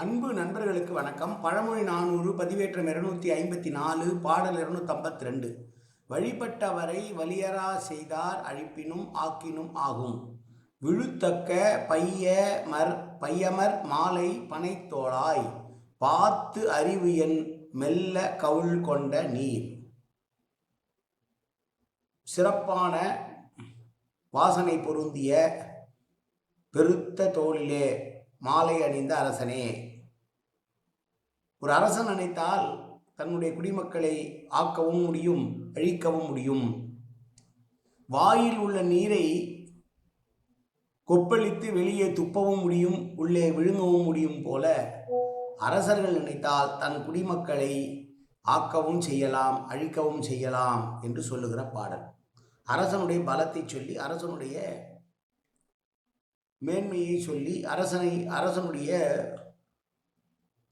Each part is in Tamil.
அன்பு நண்பர்களுக்கு வணக்கம். பழமொழி நானூறு பதிவேற்றம் இருநூத்தி ஐம்பத்தி நாலு பாடல் இருநூத்தி ரெண்டு வழிபட்டவரை வலியரா செய்தார் அழிப்பினும் ஆக்கினும் ஆகும். விழுத்தக்க பைய மர் பையமர் மாலை பனைத்தோளாய். பார்த்து அறிவு என் மெல்ல கவுள் கொண்ட நீர். சிறப்பான வாசனை பொருந்திய பெருத்த தோளிலே மாலை அணிந்த அரசனே. ஒரு அரசன் நினைத்தால் தன்னுடைய குடிமக்களை ஆக்கவும் முடியும் அழிக்கவும் முடியும். வாயில் உள்ள நீரை கொப்பளித்து வெளியே துப்பவும் முடியும் உள்ளே விழுங்கவும் முடியும் போல அரசர்கள் நினைத்தால் தன் குடிமக்களை ஆக்கவும் செய்யலாம் அழிக்கவும் செய்யலாம் என்று சொல்லுகிற பாடல். அரசனுடைய பலத்தை சொல்லி அரசனுடைய மேன்மையை சொல்லி அரசனை அரசனுடைய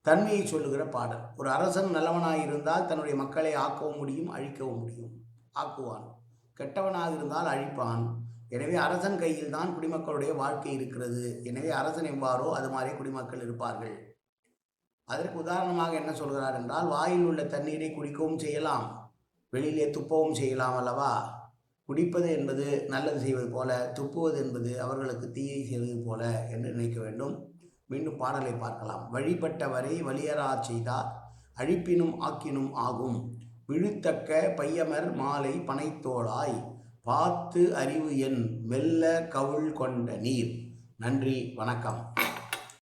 தன்மையை சொல்லுகிற பாடல். ஒரு அரசன் நல்லவனாக இருந்தால் தன்னுடைய மக்களை ஆக்கவும் முடியும் அழிக்கவும் முடியும். ஆக்குவான். கெட்டவனாக இருந்தால் அழிப்பான். எனவே அரசன் கையில் தான் குடிமக்களுடைய வாழ்க்கை இருக்கிறது. எனவே அரசன் எவ்வாறோ அது மாதிரி குடிமக்கள் இருப்பார்கள். அதற்கு உதாரணமாக என்ன சொல்கிறார் என்றால் வாயில் உள்ள தண்ணீரை குடிக்கவும் செய்யலாம். வெளியிலே துப்பவும் செய்யலாம் அல்லவா? குடிப்பது என்பது நல்லது செய்வது போல துப்புவது என்பது அவர்களுக்கு தீயை செய்வது போல என்று நினைக்க வேண்டும். மீண்டும் பாடலை பார்க்கலாம். வழிபட்டவரை வலியரா செய்தார் அழிப்பினும் ஆக்கினும் ஆகும். விழுத்தக்க பையமர் மாலை பனைத்தோளாய் பார்த்து அறிவு என் மெல்ல கவுள் கொண்ட நீர். நன்றி வணக்கம்.